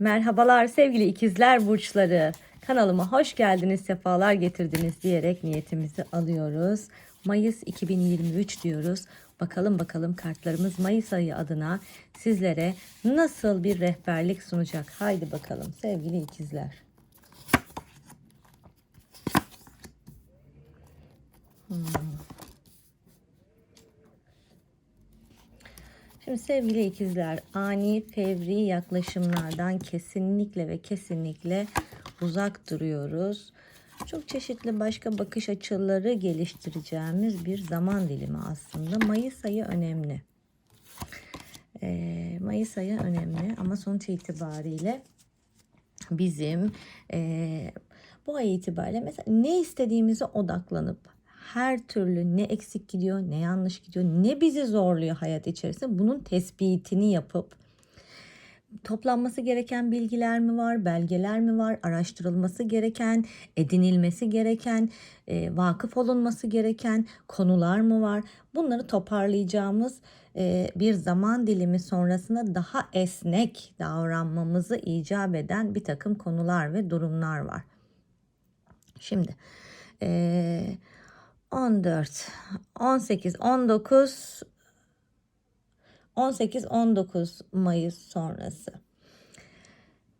Merhabalar sevgili ikizler burçları. Kanalıma hoş geldiniz, sefalar getirdiniz diyerek niyetimizi alıyoruz. Mayıs 2023 diyoruz. Bakalım bakalım kartlarımız Mayıs ayı adına sizlere nasıl bir rehberlik sunacak. Haydi bakalım sevgili ikizler. Hmm. Şimdi sevgili ikizler, ani fevri yaklaşımlardan kesinlikle ve kesinlikle uzak duruyoruz. Çok çeşitli başka bakış açıları geliştireceğimiz bir zaman dilimi aslında. Mayıs ayı önemli. Ee, Mayıs ayı önemli ama sonuç itibariyle bizim e, bu ay itibariyle mesela ne istediğimize odaklanıp her türlü ne eksik gidiyor, ne yanlış gidiyor, ne bizi zorluyor hayat içerisinde bunun tespitini yapıp toplanması gereken bilgiler mi var, belgeler mi var, araştırılması gereken, edinilmesi gereken, e, vakıf olunması gereken konular mı var? Bunları toparlayacağımız e, bir zaman dilimi sonrasında daha esnek davranmamızı icap eden bir takım konular ve durumlar var. Şimdi e, 14, 18, 19 18-19 Mayıs sonrası.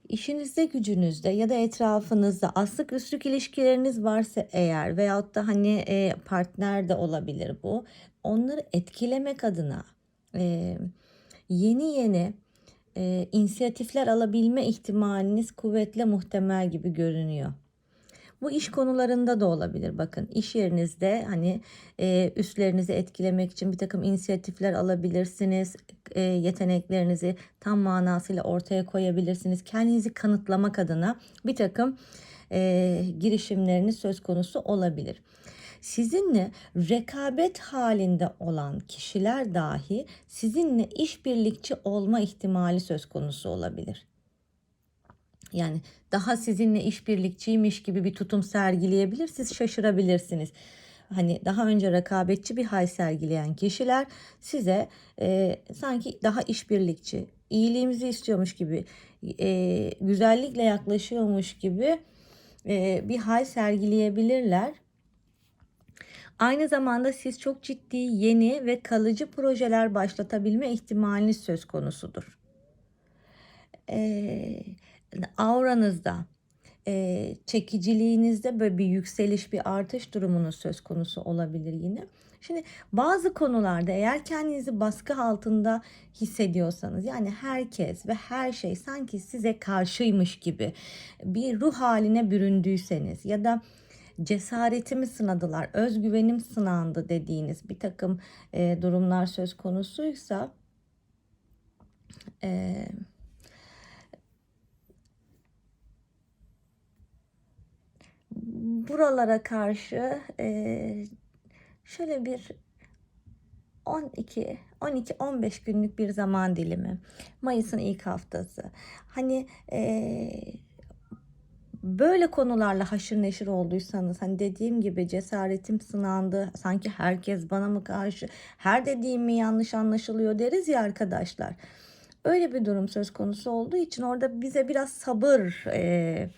İşinizde, gücünüzde ya da etrafınızda aslık üstlük ilişkileriniz varsa eğer veyahut da hani e, partner de olabilir bu. Onları etkilemek adına e, yeni yeni e, inisiyatifler alabilme ihtimaliniz kuvvetle muhtemel gibi görünüyor. Bu iş konularında da olabilir. Bakın iş yerinizde hani e, üstlerinizi etkilemek için bir takım inisiyatifler alabilirsiniz. E, yeteneklerinizi tam manasıyla ortaya koyabilirsiniz. Kendinizi kanıtlamak adına bir takım e, girişimleriniz söz konusu olabilir. Sizinle rekabet halinde olan kişiler dahi sizinle işbirlikçi olma ihtimali söz konusu olabilir. Yani daha sizinle işbirlikçiymiş gibi bir tutum sergileyebilir. Siz şaşırabilirsiniz. Hani daha önce rekabetçi bir hal sergileyen kişiler size e, sanki daha işbirlikçi, iyiliğimizi istiyormuş gibi, e, güzellikle yaklaşıyormuş gibi e, bir hal sergileyebilirler. Aynı zamanda siz çok ciddi yeni ve kalıcı projeler başlatabilme ihtimaliniz söz konusudur. Eee auranızda, e, çekiciliğinizde böyle bir yükseliş, bir artış durumunun söz konusu olabilir yine. Şimdi bazı konularda eğer kendinizi baskı altında hissediyorsanız yani herkes ve her şey sanki size karşıymış gibi bir ruh haline büründüyseniz ya da cesaretimi sınadılar, özgüvenim sınandı dediğiniz bir takım e, durumlar söz konusuysa e, buralara karşı e, şöyle bir 12 12 15 günlük bir zaman dilimi. Mayıs'ın ilk haftası. Hani e, böyle konularla haşır neşir olduysanız hani dediğim gibi cesaretim sınandı. Sanki herkes bana mı karşı her dediğim mi yanlış anlaşılıyor deriz ya arkadaşlar. Öyle bir durum söz konusu olduğu için orada bize biraz sabır eee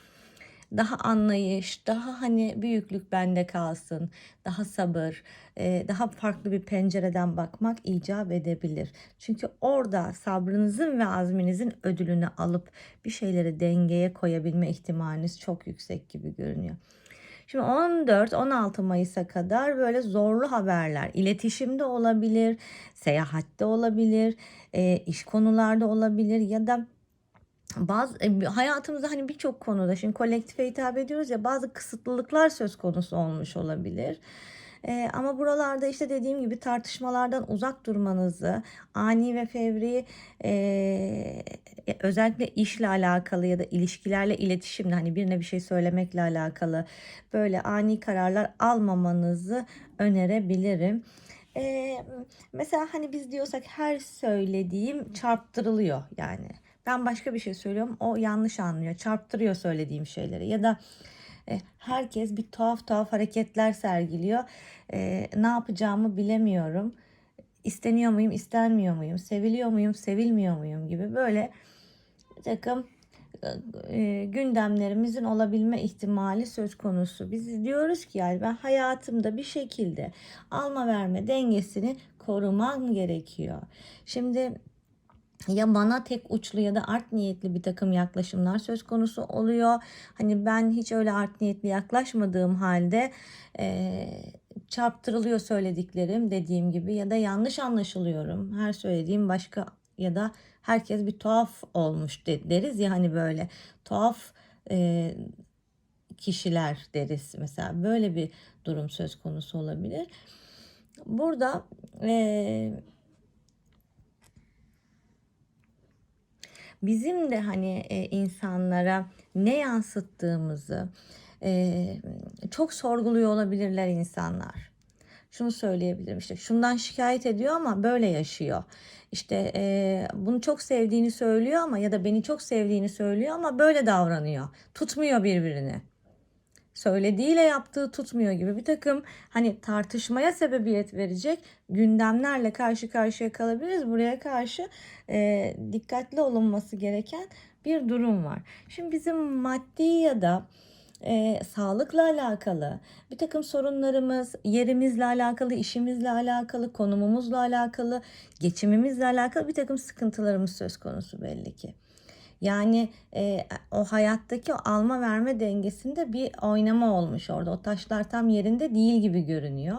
daha anlayış, daha hani büyüklük bende kalsın, daha sabır, e, daha farklı bir pencereden bakmak icap edebilir. Çünkü orada sabrınızın ve azminizin ödülünü alıp bir şeyleri dengeye koyabilme ihtimaliniz çok yüksek gibi görünüyor. Şimdi 14-16 Mayıs'a kadar böyle zorlu haberler, iletişimde olabilir, seyahatte olabilir, e, iş konularda olabilir ya da bazı e, hayatımızda hani birçok konuda şimdi kolektife hitap ediyoruz ya bazı kısıtlılıklar söz konusu olmuş olabilir. Ee, ama buralarda işte dediğim gibi tartışmalardan uzak durmanızı, ani ve fevri e, e özellikle işle alakalı ya da ilişkilerle iletişimle hani birine bir şey söylemekle alakalı böyle ani kararlar almamanızı önerebilirim. Ee, mesela hani biz diyorsak her söylediğim çarptırılıyor yani ben başka bir şey söylüyorum. O yanlış anlıyor. Çarptırıyor söylediğim şeyleri. Ya da e, herkes bir tuhaf tuhaf hareketler sergiliyor. E, ne yapacağımı bilemiyorum. İsteniyor muyum, istenmiyor muyum? Seviliyor muyum, sevilmiyor muyum gibi böyle bir takım e, gündemlerimizin olabilme ihtimali söz konusu. Biz diyoruz ki yani ben hayatımda bir şekilde alma verme dengesini korumam gerekiyor. Şimdi ya bana tek uçlu ya da art niyetli bir takım yaklaşımlar söz konusu oluyor. Hani ben hiç öyle art niyetli yaklaşmadığım halde e, çarptırılıyor söylediklerim dediğim gibi ya da yanlış anlaşılıyorum. Her söylediğim başka ya da herkes bir tuhaf olmuş de, deriz ya hani böyle tuhaf e, kişiler deriz mesela böyle bir durum söz konusu olabilir. Burada e, bizim de hani e, insanlara ne yansıttığımızı e, çok sorguluyor olabilirler insanlar. Şunu söyleyebilirim işte şundan şikayet ediyor ama böyle yaşıyor. İşte e, bunu çok sevdiğini söylüyor ama ya da beni çok sevdiğini söylüyor ama böyle davranıyor. Tutmuyor birbirini söylediğiyle yaptığı tutmuyor gibi bir takım hani tartışmaya sebebiyet verecek gündemlerle karşı karşıya kalabiliriz. Buraya karşı e, dikkatli olunması gereken bir durum var. Şimdi bizim maddi ya da e, sağlıkla alakalı bir takım sorunlarımız, yerimizle alakalı, işimizle alakalı, konumumuzla alakalı, geçimimizle alakalı bir takım sıkıntılarımız söz konusu belli ki. Yani e, o hayattaki o alma verme dengesinde bir oynama olmuş orada. O taşlar tam yerinde değil gibi görünüyor.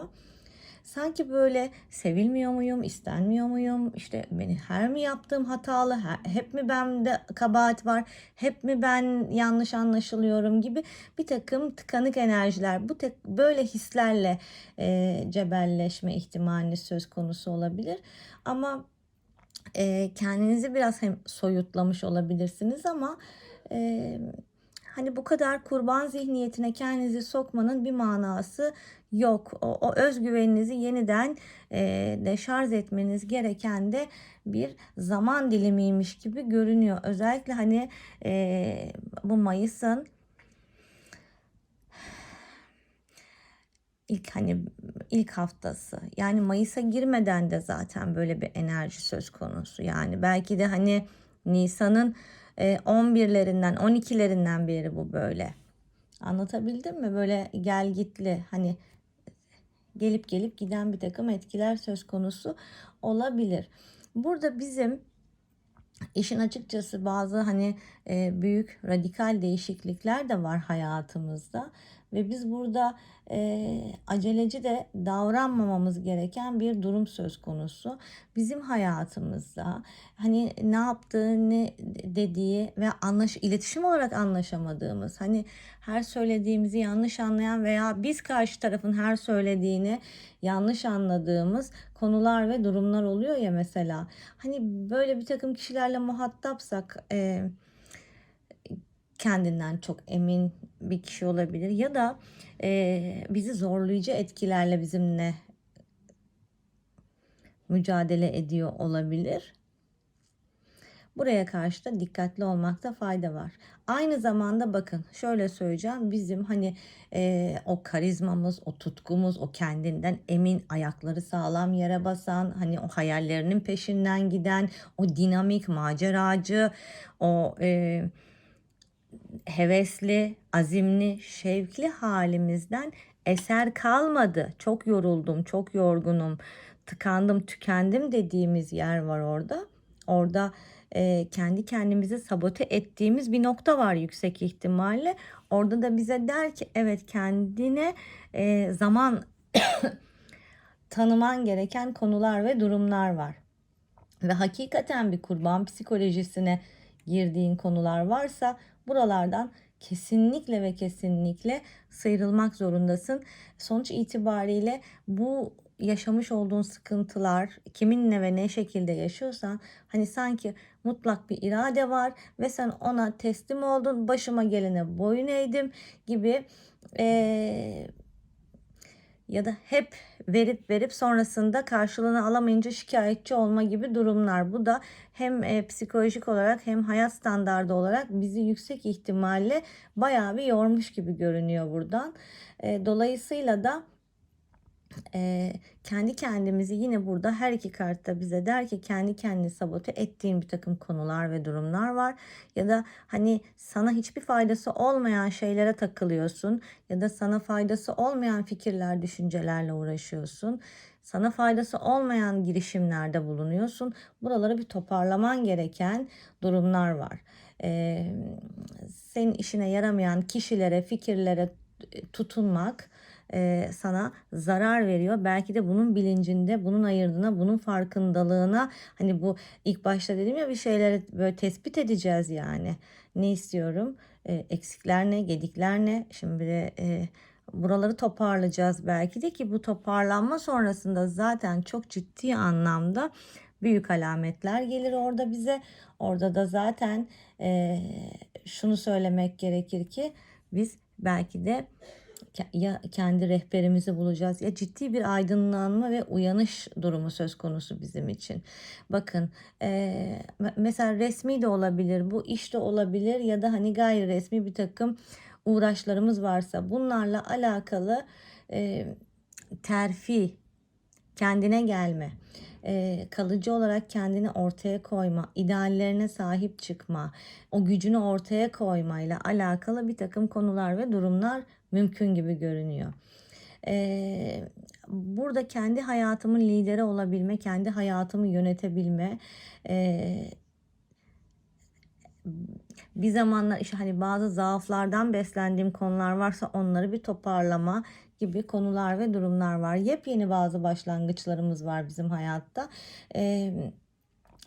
Sanki böyle sevilmiyor muyum, istenmiyor muyum? İşte beni her mi yaptığım hatalı, hep mi bende kabahat var, hep mi ben yanlış anlaşılıyorum gibi bir takım tıkanık enerjiler, bu tek böyle hislerle e, cebelleşme ihtimali söz konusu olabilir. Ama e, kendinizi biraz hem soyutlamış olabilirsiniz ama e, hani bu kadar kurban zihniyetine kendinizi sokmanın bir manası yok. O, o özgüveninizi yeniden e, deşarj etmeniz gereken de bir zaman dilimiymiş gibi görünüyor. Özellikle hani e, bu Mayıs'ın ilk hani ilk haftası. Yani Mayıs'a girmeden de zaten böyle bir enerji söz konusu. Yani belki de hani Nisan'ın 11'lerinden e, 12'lerinden beri bu böyle. Anlatabildim mi? Böyle gel gitli hani gelip gelip giden bir takım etkiler söz konusu olabilir. Burada bizim işin açıkçası bazı hani e, büyük radikal değişiklikler de var hayatımızda ve biz burada e, aceleci de davranmamamız gereken bir durum söz konusu. Bizim hayatımızda hani ne yaptığı, ne dediği ve anlaş iletişim olarak anlaşamadığımız, hani her söylediğimizi yanlış anlayan veya biz karşı tarafın her söylediğini yanlış anladığımız konular ve durumlar oluyor ya mesela. Hani böyle bir takım kişilerle muhatapsak e, kendinden çok emin bir kişi olabilir ya da e, bizi zorlayıcı etkilerle bizimle mücadele ediyor olabilir. Buraya karşı da dikkatli olmakta fayda var. Aynı zamanda bakın şöyle söyleyeceğim bizim hani e, o karizmamız, o tutkumuz, o kendinden emin ayakları sağlam yere basan, hani o hayallerinin peşinden giden, o dinamik maceracı, o e, hevesli, azimli, şevkli halimizden eser kalmadı. Çok yoruldum, çok yorgunum, tıkandım, tükendim dediğimiz yer var orada. Orada e, kendi kendimizi sabote ettiğimiz bir nokta var yüksek ihtimalle. Orada da bize der ki evet kendine e, zaman tanıman gereken konular ve durumlar var. Ve hakikaten bir kurban psikolojisine girdiğin konular varsa buralardan kesinlikle ve kesinlikle sıyrılmak zorundasın. Sonuç itibariyle bu yaşamış olduğun sıkıntılar kiminle ve ne şekilde yaşıyorsan hani sanki mutlak bir irade var ve sen ona teslim oldun başıma gelene boyun eğdim gibi ee, ya da hep verip verip sonrasında karşılığını alamayınca şikayetçi olma gibi durumlar. Bu da hem e, psikolojik olarak hem hayat standardı olarak bizi yüksek ihtimalle bayağı bir yormuş gibi görünüyor buradan. E, dolayısıyla da Eee, kendi kendimizi yine burada her iki kartta bize der ki kendi kendini sabote ettiğin bir takım konular ve durumlar var. Ya da hani sana hiçbir faydası olmayan şeylere takılıyorsun ya da sana faydası olmayan fikirler, düşüncelerle uğraşıyorsun. Sana faydası olmayan girişimlerde bulunuyorsun. Buraları bir toparlaman gereken durumlar var. Eee, senin işine yaramayan kişilere, fikirlere tutunmak e, sana zarar veriyor. Belki de bunun bilincinde, bunun ayırdığına, bunun farkındalığına hani bu ilk başta dedim ya bir şeyleri böyle tespit edeceğiz yani. Ne istiyorum? E, eksikler ne, gedikler ne? Şimdi de e, buraları toparlayacağız belki de ki bu toparlanma sonrasında zaten çok ciddi anlamda büyük alametler gelir orada bize. Orada da zaten e, şunu söylemek gerekir ki biz belki de ya kendi rehberimizi bulacağız ya ciddi bir aydınlanma ve uyanış durumu söz konusu bizim için. Bakın e, mesela resmi de olabilir bu iş de olabilir ya da hani gayri resmi bir takım uğraşlarımız varsa bunlarla alakalı e, terfi kendine gelme e, kalıcı olarak kendini ortaya koyma, ideallerine sahip çıkma, o gücünü ortaya koymayla alakalı bir takım konular ve durumlar mümkün gibi görünüyor. Ee, burada kendi hayatımın lideri olabilme, kendi hayatımı yönetebilme, e, bir zamanlar işte hani bazı zaaflardan beslendiğim konular varsa onları bir toparlama gibi konular ve durumlar var. Yepyeni bazı başlangıçlarımız var bizim hayatta. Ee,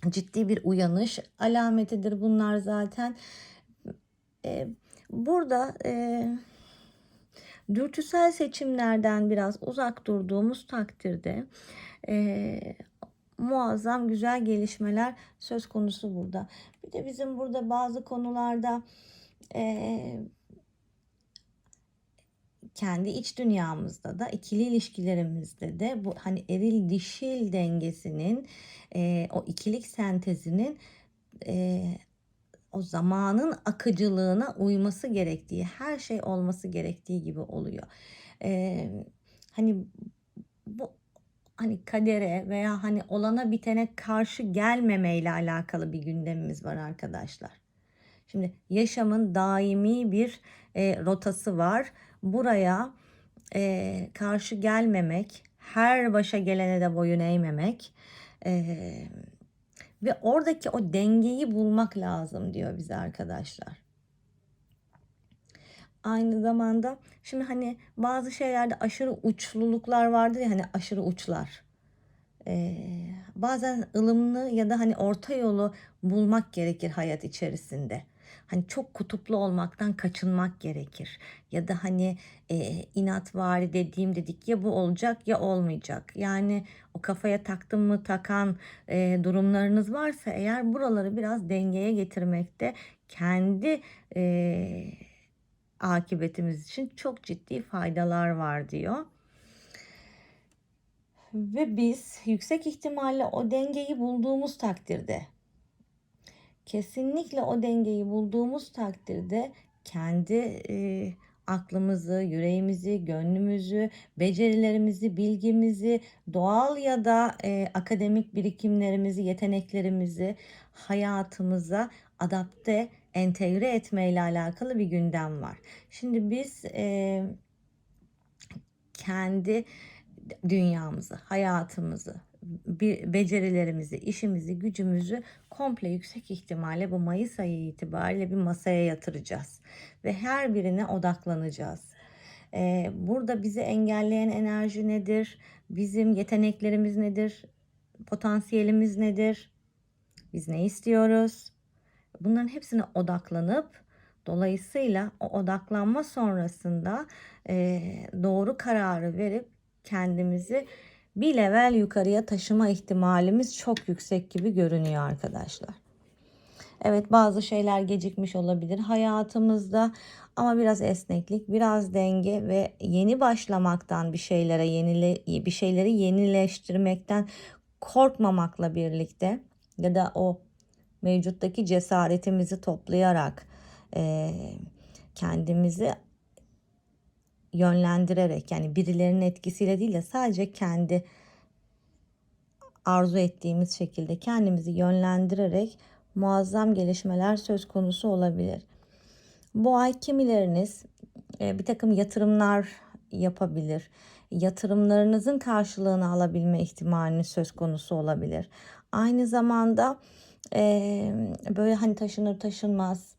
ciddi bir uyanış alametidir bunlar zaten. Ee, burada e, dürtüsel seçimlerden biraz uzak durduğumuz takdirde e, muazzam güzel gelişmeler söz konusu burada. Bir de bizim burada bazı konularda e, kendi iç dünyamızda da ikili ilişkilerimizde de bu hani eril dişil dengesinin e, o ikilik sentezinin e, o zamanın akıcılığına uyması gerektiği, her şey olması gerektiği gibi oluyor. Ee, hani bu hani kadere veya hani olana bitene karşı gelmemeyle alakalı bir gündemimiz var arkadaşlar. Şimdi yaşamın daimi bir e, rotası var. Buraya e, karşı gelmemek, her başa gelene de boyun eğmemek, e, ve oradaki o dengeyi bulmak lazım diyor bize arkadaşlar. Aynı zamanda şimdi hani bazı şeylerde aşırı uçluluklar vardır ya hani aşırı uçlar. Ee, bazen ılımlı ya da hani orta yolu bulmak gerekir hayat içerisinde hani çok kutuplu olmaktan kaçınmak gerekir. Ya da hani e, inat var dediğim dedik ya bu olacak ya olmayacak. Yani o kafaya taktım mı takan e, durumlarınız varsa eğer buraları biraz dengeye getirmekte kendi e, akıbetimiz için çok ciddi faydalar var diyor. Ve biz yüksek ihtimalle o dengeyi bulduğumuz takdirde kesinlikle o dengeyi bulduğumuz takdirde kendi e, aklımızı, yüreğimizi, gönlümüzü, becerilerimizi, bilgimizi, doğal ya da e, akademik birikimlerimizi, yeteneklerimizi hayatımıza adapte, entegre etme ile alakalı bir gündem var. Şimdi biz e, kendi dünyamızı, hayatımızı, becerilerimizi, işimizi, gücümüzü komple yüksek ihtimalle bu Mayıs ayı itibariyle bir masaya yatıracağız ve her birine odaklanacağız. Ee, burada bizi engelleyen enerji nedir? Bizim yeteneklerimiz nedir? Potansiyelimiz nedir? Biz ne istiyoruz? Bunların hepsine odaklanıp dolayısıyla o odaklanma sonrasında e, doğru kararı verip kendimizi bir level yukarıya taşıma ihtimalimiz çok yüksek gibi görünüyor arkadaşlar. Evet bazı şeyler gecikmiş olabilir hayatımızda ama biraz esneklik, biraz denge ve yeni başlamaktan bir şeylere yenile bir şeyleri yenileştirmekten korkmamakla birlikte ya da o mevcuttaki cesaretimizi toplayarak e, kendimizi yönlendirerek yani birilerinin etkisiyle değil de sadece kendi arzu ettiğimiz şekilde kendimizi yönlendirerek muazzam gelişmeler söz konusu olabilir. Bu ay kimileriniz e, bir takım yatırımlar yapabilir. Yatırımlarınızın karşılığını alabilme ihtimaliniz söz konusu olabilir. Aynı zamanda e, böyle hani taşınır taşınmaz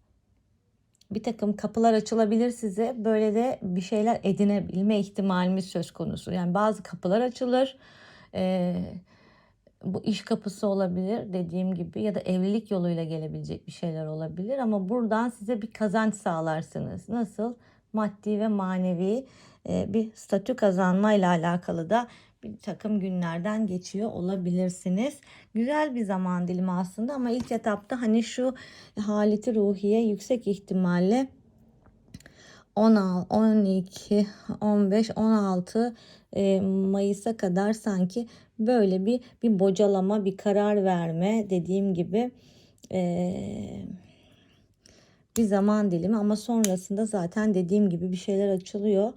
bir takım kapılar açılabilir size. Böyle de bir şeyler edinebilme ihtimalimiz söz konusu. Yani bazı kapılar açılır. E, bu iş kapısı olabilir dediğim gibi ya da evlilik yoluyla gelebilecek bir şeyler olabilir ama buradan size bir kazanç sağlarsınız. Nasıl? Maddi ve manevi e, bir statü kazanmayla alakalı da bir takım günlerden geçiyor olabilirsiniz. Güzel bir zaman dilimi aslında ama ilk etapta hani şu haleti ruhiye yüksek ihtimalle 16, 12, 15, 16 e, Mayıs'a kadar sanki böyle bir bir bocalama, bir karar verme dediğim gibi e, bir zaman dilimi ama sonrasında zaten dediğim gibi bir şeyler açılıyor.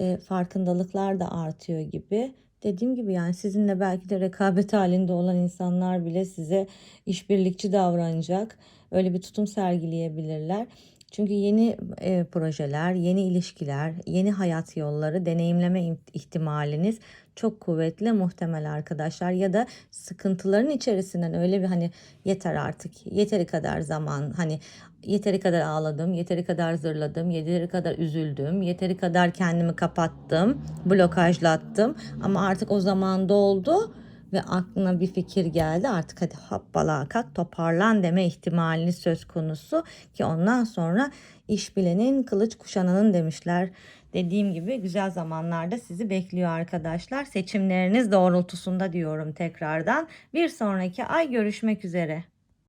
E, farkındalıklar da artıyor gibi. Dediğim gibi yani sizinle belki de rekabet halinde olan insanlar bile size işbirlikçi davranacak. Öyle bir tutum sergileyebilirler. Çünkü yeni e, projeler, yeni ilişkiler, yeni hayat yolları deneyimleme ihtimaliniz çok kuvvetli muhtemel arkadaşlar ya da sıkıntıların içerisinden öyle bir hani yeter artık yeteri kadar zaman hani yeteri kadar ağladım, yeteri kadar zırladım, yeteri kadar üzüldüm, yeteri kadar kendimi kapattım, blokajlattım ama artık o zaman doldu ve aklına bir fikir geldi artık hadi hoppala kalk toparlan deme ihtimaliniz söz konusu ki ondan sonra iş bilenin kılıç kuşananın demişler. Dediğim gibi güzel zamanlarda sizi bekliyor arkadaşlar. Seçimleriniz doğrultusunda diyorum tekrardan. Bir sonraki ay görüşmek üzere.